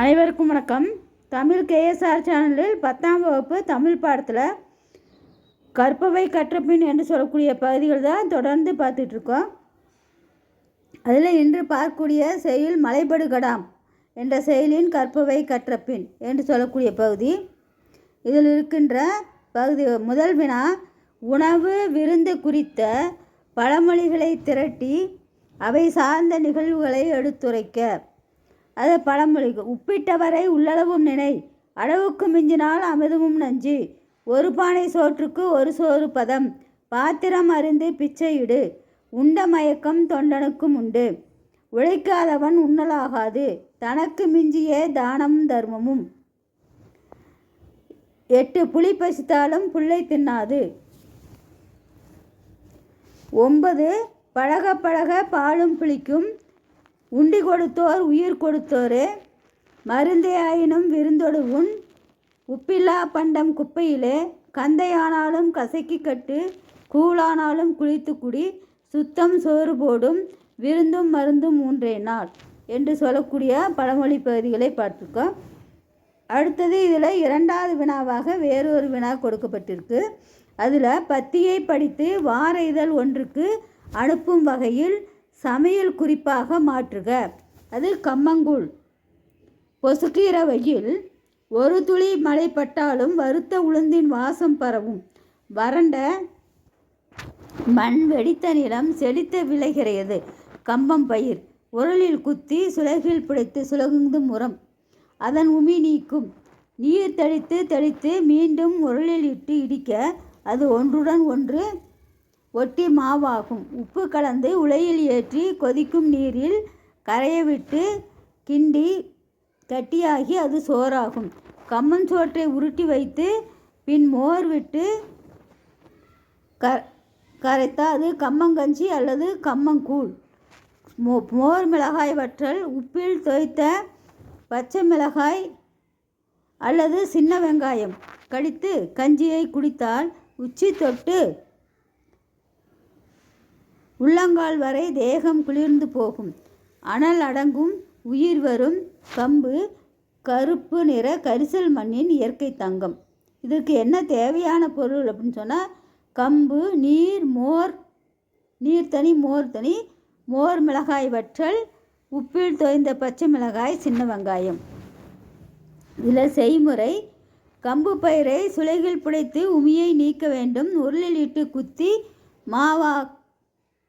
அனைவருக்கும் வணக்கம். தமிழ் கேஎஸ்ஆர் சேனலில் பத்தாம் வகுப்பு தமிழ் பாடத்தில் கற்பவை கற்றபின் என்று சொல்லக்கூடிய பகுதிகள் தான் தொடர்ந்து பார்த்துட்ருக்கோம் அதில் இன்று பார்க்கக்கூடிய செயல் மலைபடுகடாம் என்ற செயலின் கற்பவை கற்றபின் என்று சொல்லக்கூடிய பகுதி. இதில் இருக்கின்ற பகுதி முதல் வினா உணவு விருந்து குறித்த பழமொழிகளை திரட்டி அவை சார்ந்த நிகழ்வுகளை எடுத்துரைக்க. அது பழமொழிக்கு. உப்பிட்டவரை உள்ளளவும் நினை. அளவுக்கு மிஞ்சினால் அமிர்தமும் நஞ்சு. ஒரு பானை சோற்றுக்கு ஒரு சோறு பதம். பாத்திரம் அருந்து பிச்சையிடு உண்ட மயக்கம் தொண்டனுக்கும் உண்டு. உழைக்காதவன் உண்ணலாகாது. தனக்கு மிஞ்சியே தானமும் தர்மமும். எட்டு புளி பசித்தாலும் புல்லை தின்னாது. ஒன்பது பழக பழக பாலும் புளிக்கும். உண்டி கொடுத்தோர் உயிர் கொடுத்தோரே. மருந்தே ஆயினும் விருந்தொடு உண் உப்பில்லா பண்டம் குப்பையிலே. கந்தையானாலும் கசக்கி கட்டு கூழானாலும் குளித்து குடி சுத்தம் சோறு போடும் விருந்தும் மருந்தும் மூன்றே நாள் என்று சொல்லக்கூடிய பழமொழி பகுதிகளை பார்த்துருக்கோம் அடுத்தது இதில் இரண்டாவது வினாவாக வேறொரு வினா கொடுக்கப்பட்டிருக்கு. அதில் பத்தியை படித்து வார இதழ் ஒன்றுக்கு அனுப்பும் வகையில் சமையல் குறிப்பாக மாற்றுக. அது கம்மங்கூழ். கொசுக்கிறவையில் ஒரு துளி மழை பட்டாலும் வறுத்த உளுந்தின் வாசம் பரவும். வறண்ட மண் வெடித்த நிலம் செழித்து விளைகிறது. கம்பம் பயிர். உரலில் குத்தி சுலகில் பிடித்து சுலகுந்து முறம் அதன் உமி நீக்கும். நீர் தெளித்து தெளித்து மீண்டும் உரலில் இட்டு இடிக்க அது ஒன்றுடன் ஒன்று ஒட்டி மாவாகும். உப்பு கலந்து உலையில் ஏற்றி கொதிக்கும் நீரில் கரைய விட்டு கிண்டி கட்டியாகி அது சோறாகும். கம்மன் சோற்றை உருட்டி வைத்து பின் மோர் விட்டு க கரைத்தால் அது கம்மங்கஞ்சி அல்லது கம்மங்கூழ் மோ மோர் மிளகாய் வற்றல் உப்பில் தோய்த்த பச்சை மிளகாய் அல்லது சின்ன வெங்காயம். கடித்து கஞ்சியை குடித்தால் உச்சி தொட்டு உள்ளங்கால் வரை தேகம் குளிர்ந்து போகும். அனல் அடங்கும் உயிர் வரும் கம்பு கருப்பு நிற கரிசல் மண்ணின் இயற்கை தங்கம். இதற்கு என்ன தேவையான பொருள் அப்படின்னு சொன்னால் கம்பு நீர் மோர் நீர் தனி மோர் தனி மோர் மிளகாய் வற்றல் உப்பில் தோய்ந்த பச்சை மிளகாய் சின்ன வெங்காயம். இதில் செய்முறை கம்பு பயிரை சுளைகள் புடைத்து உமியை நீக்க வேண்டும். உருளில் இட்டு குத்தி மாவா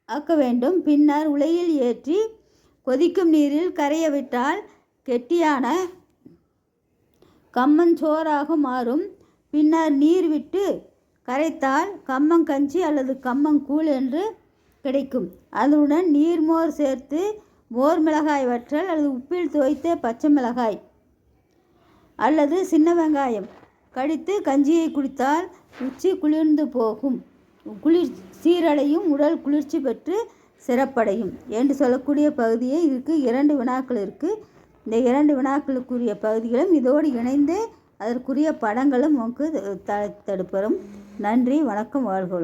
ஆக்க வேண்டும். பின்னர் உலையில் ஏற்றி கொதிக்கும் நீரில் கரைய விட்டால் கெட்டியான கம்மஞ்சோறாக மாறும். பின்னர் நீர் விட்டு கரைத்தால் கம்மங்கஞ்சி அல்லது கம்மங்கூழ் என்று கிடைக்கும். அதனுடன் நீர்மோர் சேர்த்து மோர் மிளகாய் வற்றல் அல்லது உப்பில் துவைத்த பச்சை மிளகாய் அல்லது சின்ன வெங்காயம் கடித்து கஞ்சியை குடித்தால் உச்சி குளிர்ந்து போகும். குளிர் சீரடையும் உடல் குளிர்ச்சி பெற்று சிறப்படையும் என்று சொல்லக்கூடிய பகுதியை இதுக்கு இரண்டு வினாக்கள் இருக்குது இந்த இரண்டு வினாக்களுக்குரிய பகுதிகளும் இதோடு இணைந்து அதற்குரிய படங்களும் உங்களுக்கு த தடுப்பரும். நன்றி வணக்கம் வாழ்க